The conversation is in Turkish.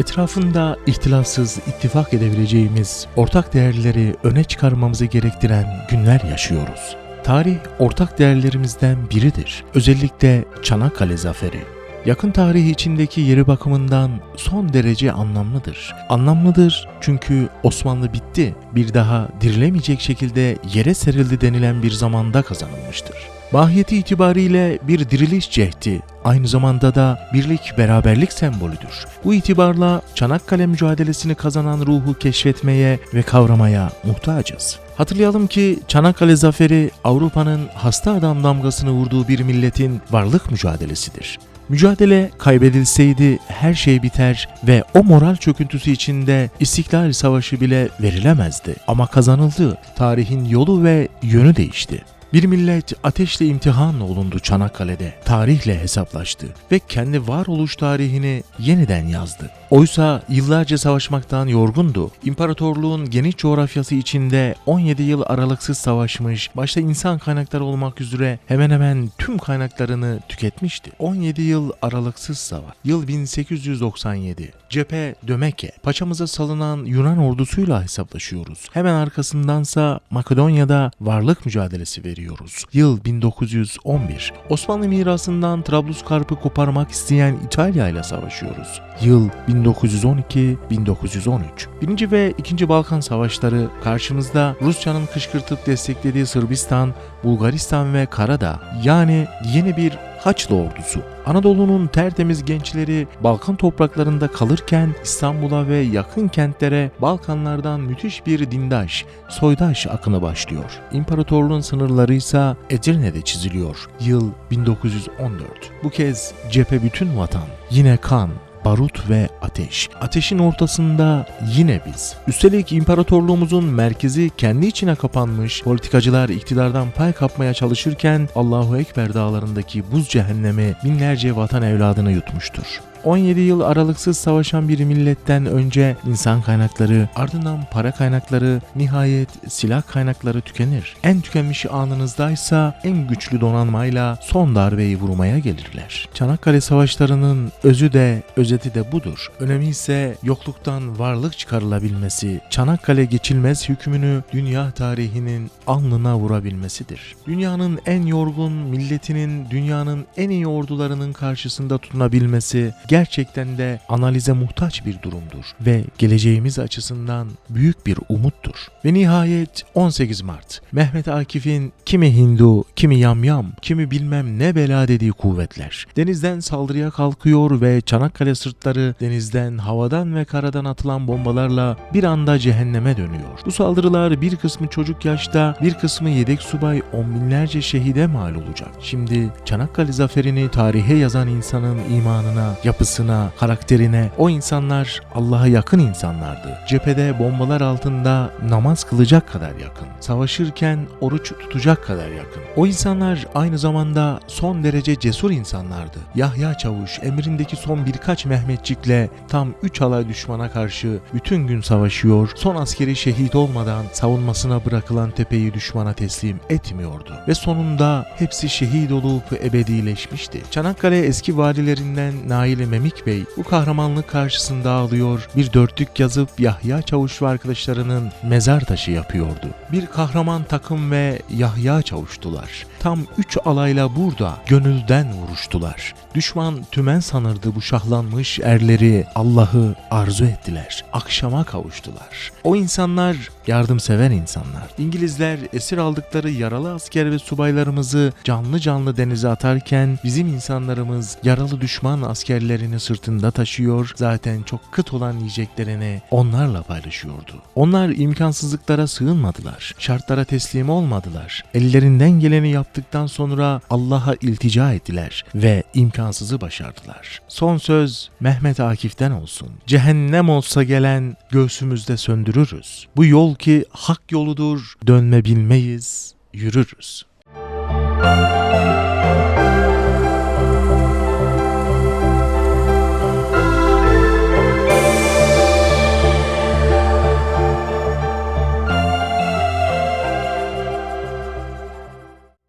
Etrafında ihtilafsız ittifak edebileceğimiz ortak değerleri öne çıkarmamızı gerektiren günler yaşıyoruz. Tarih ortak değerlerimizden biridir. Özellikle Çanakkale Zaferi. Yakın tarih içindeki yeri bakımından son derece anlamlıdır. Anlamlıdır çünkü Osmanlı bitti, bir daha dirilemeyecek şekilde yere serildi denilen bir zamanda kazanılmıştır. Mahiyeti itibariyle bir diriliş cehdi, aynı zamanda da birlik beraberlik sembolüdür. Bu itibarla Çanakkale mücadelesini kazanan ruhu keşfetmeye ve kavramaya muhtacız. Hatırlayalım ki Çanakkale zaferi Avrupa'nın hasta adam damgasını vurduğu bir milletin varlık mücadelesidir. Mücadele kaybedilseydi her şey biter ve o moral çöküntüsü içinde İstiklal Savaşı bile verilemezdi. Ama kazanıldı. Tarihin yolu ve yönü değişti. Bir millet ateşle imtihan olundu Çanakkale'de. Tarihle hesaplaştı ve kendi varoluş tarihini yeniden yazdı. Oysa yıllarca savaşmaktan yorgundu. İmparatorluğun geniş coğrafyası içinde 17 yıl aralıksız savaşmış, başta insan kaynakları olmak üzere hemen hemen tüm kaynaklarını tüketmişti. 17 yıl aralıksız savaş. Yıl 1897. Cephe Dömeke. Paçamıza salınan Yunan ordusuyla hesaplaşıyoruz. Hemen arkasındansa Makedonya'da varlık mücadelesi veriyoruz. Yıl 1911. Osmanlı mirasından Trablusgarp'ı koparmak isteyen İtalya ile savaşıyoruz. Yıl 1912-1913. Birinci ve İkinci Balkan Savaşları karşımızda Rusya'nın kışkırtıp desteklediği Sırbistan, Bulgaristan ve Karadağ yani yeni bir Haçlı ordusu. Anadolu'nun tertemiz gençleri Balkan topraklarında kalırken İstanbul'a ve yakın kentlere Balkanlardan müthiş bir dindaş, soydaş akını başlıyor. İmparatorluğun sınırları ise Edirne'de çiziliyor. Yıl 1914. Bu kez cephe bütün vatan. Yine kan, barut ve ateş. Ateşin ortasında yine biz. Üstelik imparatorluğumuzun merkezi kendi içine kapanmış, politikacılar iktidardan pay kapmaya çalışırken Allahu Ekber dağlarındaki buz cehennemi binlerce vatan evladını yutmuştur. 17 yıl aralıksız savaşan bir milletten önce insan kaynakları, ardından para kaynakları, nihayet silah kaynakları tükenir. En tükenmiş anınızdaysa en güçlü donanmayla son darbeyi vurmaya gelirler. Çanakkale savaşlarının özü de özeti de budur. Önemi ise yokluktan varlık çıkarılabilmesi, Çanakkale geçilmez hükmünü dünya tarihinin alnına vurabilmesidir. Dünyanın en yorgun milletinin dünyanın en iyi ordularının karşısında tutunabilmesi gerçekten de analize muhtaç bir durumdur ve geleceğimiz açısından büyük bir umuttur. Ve nihayet 18 Mart, Mehmet Akif'in kimi Hindu, kimi yamyam, kimi bilmem ne bela dediği kuvvetler denizden saldırıya kalkıyor ve Çanakkale sırtları denizden, havadan ve karadan atılan bombalarla bir anda cehenneme dönüyor. Bu saldırılar bir kısmı çocuk yaşta, bir kısmı yedek subay on binlerce şehide mal olacak. Şimdi Çanakkale zaferini tarihe yazan insanın imanına, yapısına, karakterine o insanlar Allah'a yakın insanlardı. Cephede bombalar altında namaz kılacak kadar yakın. Savaşırken oruç tutacak kadar yakın. O insanlar aynı zamanda son derece cesur insanlardı. Yahya Çavuş emrindeki son birkaç Mehmetçikle tam 3 alay düşmana karşı bütün gün savaşıyor, son askeri şehit olmadan savunmasına bırakılan tepeyi düşmana teslim etmiyordu. Ve sonunda hepsi şehit olup ebedileşmişti. Çanakkale eski valilerinden Nail Memik Bey bu kahramanlık karşısında ağlıyor, bir dörtlük yazıp Yahya Çavuş ve arkadaşlarının mezar taşı yapıyordu. Bir kahraman takım ve Yahya Çavuştular. Tam üç alayla burada gönülden vuruştular. Düşman tümen sanırdı bu şahlanmış erleri Allah'ı arzu ettiler. Akşama kavuştular. O insanlar yardımsever insanlar. İngilizler esir aldıkları yaralı asker ve subaylarımızı canlı canlı denize atarken bizim insanlarımız yaralı düşman askerlerini sırtında taşıyor. Zaten çok kıt olan yiyeceklerini onlarla paylaşıyordu. Onlar imkansızlıklara sığınmadılar. Şartlara teslim olmadılar. Ellerinden geleni yaptıktan sonra Allah'a iltica ettiler ve imkansızı başardılar. Son söz Mehmet Akif'ten olsun. Cehennem olsa gelen göğsümüzde söndürürüz. Bu yol ki hak yoludur, dönme bilmeyiz, yürürüz.